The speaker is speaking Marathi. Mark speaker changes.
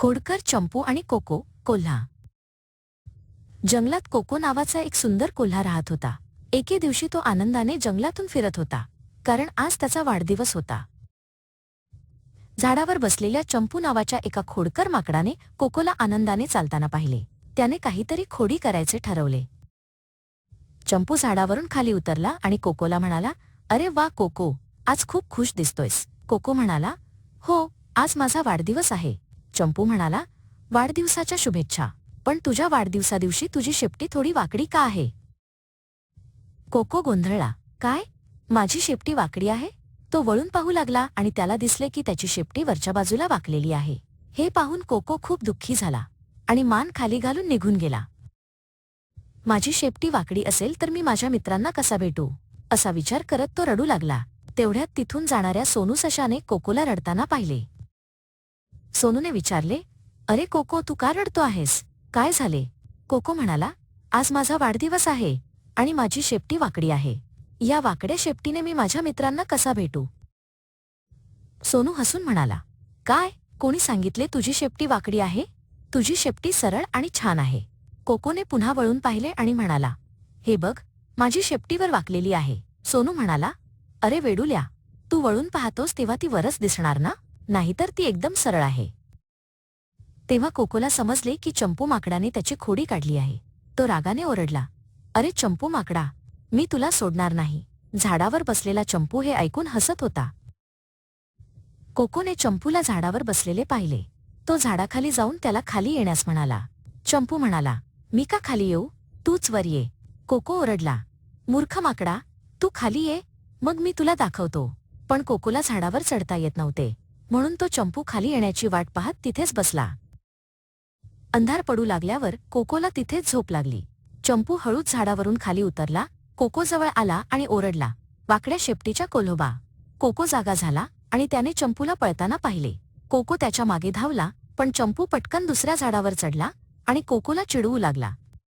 Speaker 1: खोडकर चंपू आणि कोको कोल्हा. जंगलात कोको नावाचा एक सुंदर कोल्हा राहत होता. एके दिवशी तो आनंदाने जंगलातून फिरत होता कारण आज त्याचा वाढदिवस होता. झाडावर बसलेल्या चंपू नावाच्या एका खोडकर माकडाने कोकोला आनंदाने चालताना पाहिले. त्याने काहीतरी खोडी करायचे ठरवले. चंपू झाडावरून खाली उतरला आणि कोकोला म्हणाला अरे वा कोको आज खूप खुश दिसतोयस. कोको म्हणाला हो आज माझा वाढदिवस आहे. चंपू म्हणाला वाढदिवसाच्या शुभेच्छा. पण तुझ्या वाढदिवसादिवशी तुझी शेपटी थोडी वाकडी का आहे? कोको गोंधळला काय? माझी शेपटी वाकडी आहे? तो वळून पाहू लागला आणि त्याला दिसले की त्याची शेपटी वरच्या बाजूला वाकलेली आहे. हे पाहून कोको खूप दुःखी झाला आणि मान खाली घालून निघून गेला. माझी शेपटी वाकडी असेल तर मी माझ्या मित्रांना कसा भेटू? असा विचार करत तो रडू लागला. तेवढ्यात तिथून जाणाऱ्या सोनू सशाने कोकोला रडताना पाहिले. सोनूने विचारले अरे कोको तू का रडतो आहेस? काय झाले? कोको म्हणाला आज माझा वाढदिवस आहे आणि माझी शेपटी वाकडी आहे. या वाकड्या शेपटीने मी माझ्या मित्रांना कसा भेटू? सोनू हसून म्हणाला काय? कोणी सांगितले तुझी शेपटी वाकडी आहे? तुझी शेपटी सरळ आणि छान आहे. कोकोने पुन्हा वळून पाहिले आणि म्हणाला हे बघ माझी शेपटीवर वाकलेली आहे. सोनू म्हणाला अरे वेडूल्या तू वळून पाहतोस तेव्हा ती वरच दिसणार ना? नाहीतर ती एकदम सरळ आहे. तेव्हा कोकोला समजले की चंपू माकडाने त्याची खोडी काढली आहे. तो रागाने ओरडला. अरे चंपू माकडा मी तुला सोडणार नाही. झाडावर बसलेला चंपू हे ऐकून हसत होता. कोकोने चंपूला झाडावर बसलेले पाहिले. तो झाडाखाली जाऊन त्याला खाली येण्यास म्हणाला. चंपू म्हणाला मी का खाली येऊ? तूच वर ये. कोको ओरडला मूर्ख माकडा तू खाली ये मग मी तुला दाखवतो. पण कोकोला झाडावर चढता येत नव्हते. म्हणून तो चंपू खाली येण्याची वाट पाहत तिथेच बसला. अंधार पडू लागल्यावर कोकोला तिथेच झोप लागली. चंपू हळूच झाडावरून खाली उतरला कोकोजवळ आला आणि ओरडला वाकड्या शेपटीच्या कोल्होबा. कोको जागा झाला आणि त्याने चंपूला पळताना पाहिले. कोको त्याच्यामागे धावला पण चंपू पटकन दुसऱ्या झाडावर चढला आणि कोकोला चिडवू लागला.